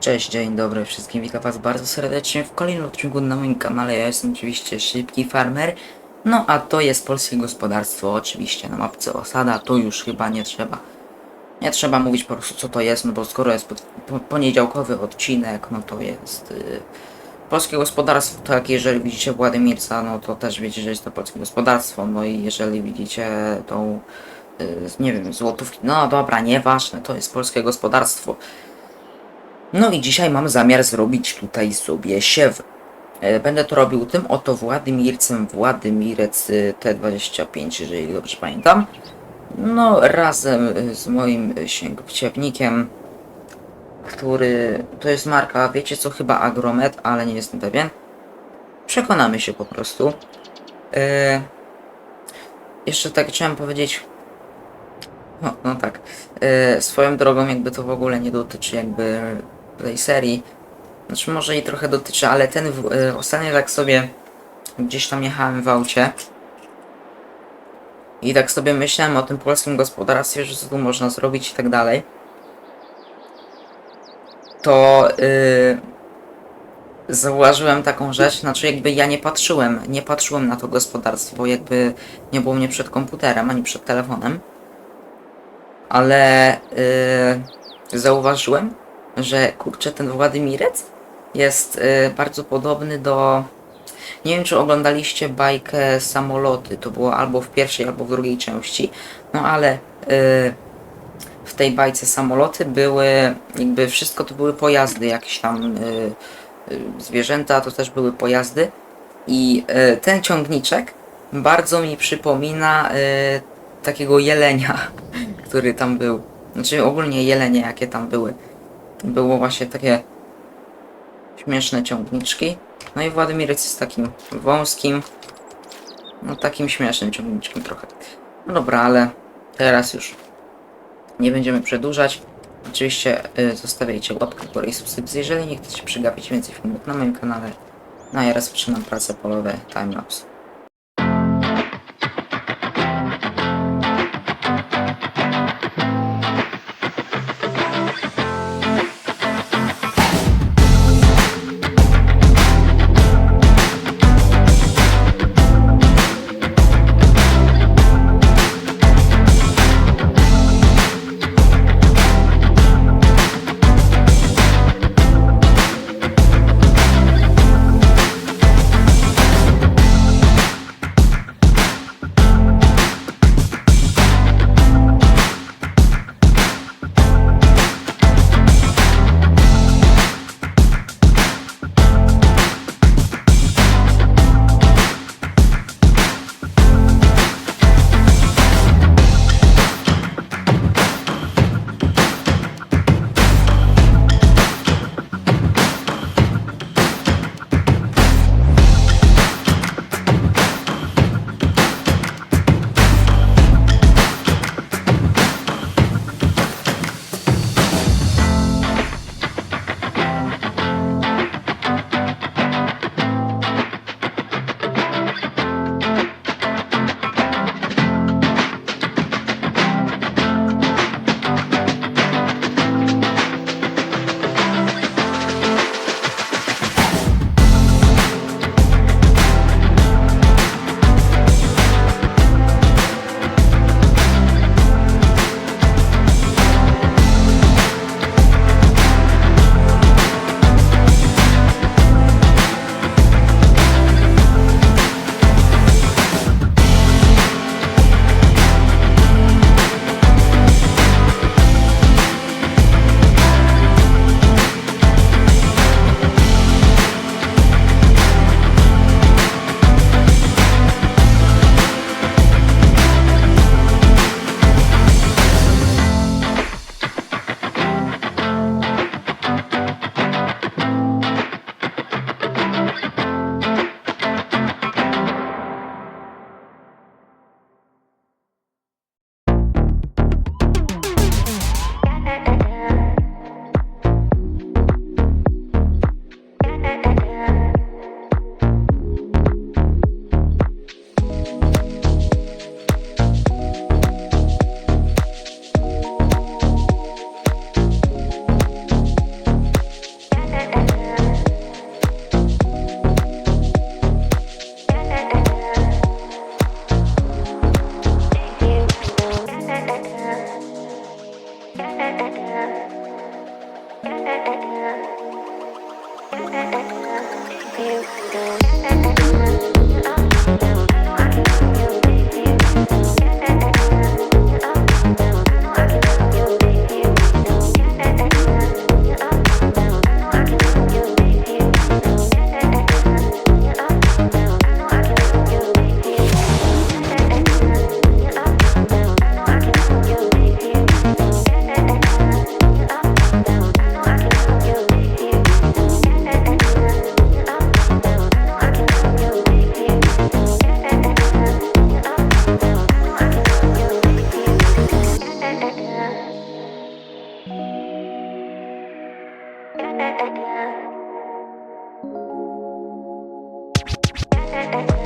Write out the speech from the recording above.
Cześć, dzień dobry wszystkim, witam was bardzo serdecznie w kolejnym odcinku na moim kanale. Ja jestem oczywiście Szybki Farmer. No a to jest polskie gospodarstwo, oczywiście na mapce osada, tu już chyba nie trzeba. Nie trzeba mówić po prostu co to jest, no bo skoro jest poniedziałkowy odcinek, no to jest y, polskie gospodarstwo, tak jeżeli widzicie Władimirca, no to też wiecie, że jest to polskie gospodarstwo, no i jeżeli widzicie tą, y, nie wiem, złotówki, no dobra, nieważne, to jest polskie gospodarstwo. No i dzisiaj mam zamiar zrobić tutaj sobie siew. E, Będę to robił tym oto Władymircem Władymirec y, T25, jeżeli dobrze pamiętam. No razem y, z moim y, sięgowciewnikiem, który to jest marka, wiecie co, chyba Agromet, ale nie jestem pewien. Przekonamy się po prostu. E, Jeszcze tak chciałem powiedzieć, no, no tak. E, swoją drogą jakby to w ogóle nie dotyczy jakby tej serii. Znaczy może i trochę dotyczy, ale ten w, e, ostatnio tak sobie gdzieś tam jechałem w aucie. I tak sobie myślałem o tym polskim gospodarstwie, że co tu można zrobić i tak dalej. To yy, zauważyłem taką rzecz, znaczy jakby ja nie patrzyłem, nie patrzyłem na to gospodarstwo, jakby nie było mnie przed komputerem ani przed telefonem ale yy, zauważyłem, że kurczę, ten Władymirec jest yy, bardzo podobny do. Nie wiem, czy oglądaliście bajkę Samoloty. To było albo w pierwszej, albo w drugiej części. No ale yy, w tej bajce Samoloty były, jakby wszystko to były pojazdy, jakieś tam yy, yy, zwierzęta, to też były pojazdy. I yy, ten ciągniczek bardzo mi przypomina yy, takiego jelenia który tam był. Znaczy ogólnie jelenie, jakie tam były. Było właśnie takie śmieszne ciągniczki. No i Władimirec jest takim wąskim, no takim śmiesznym ciągniczkiem trochę. No dobra, ale teraz już nie będziemy przedłużać. Oczywiście y, zostawiajcie łapkę w górę i subskrypcję, jeżeli nie chcecie przegapić więcej filmów na moim kanale. No a ja rozpoczynam prace polowe timelapse. eh, eh.